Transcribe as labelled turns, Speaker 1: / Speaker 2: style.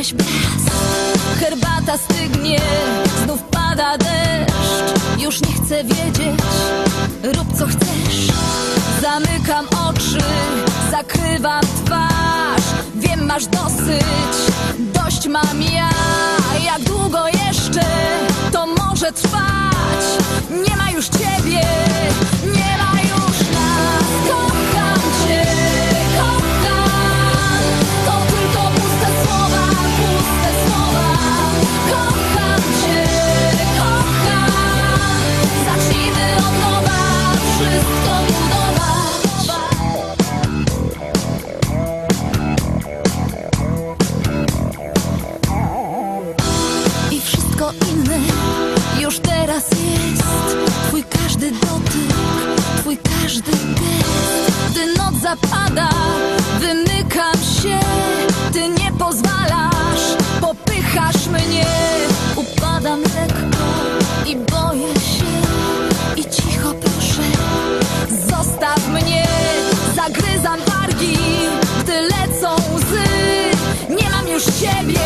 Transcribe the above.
Speaker 1: byłeś bez Herbata stygnie, znów pada deszcz. Już nie chcę wiedzieć, rób co chcesz. Zamykam oczy, zakrywam twarz. Wiem, masz dosyć, dość mam już teraz jest Twój każdy dotyk, twój każdy gest. Gdy noc zapada, wymykam się Ty nie pozwalasz, popychasz mnie. Upadam lekko i boję się I cicho proszę, zostaw mnie. Zagryzam wargi, gdy lecą łzy. Nie mam już ciebie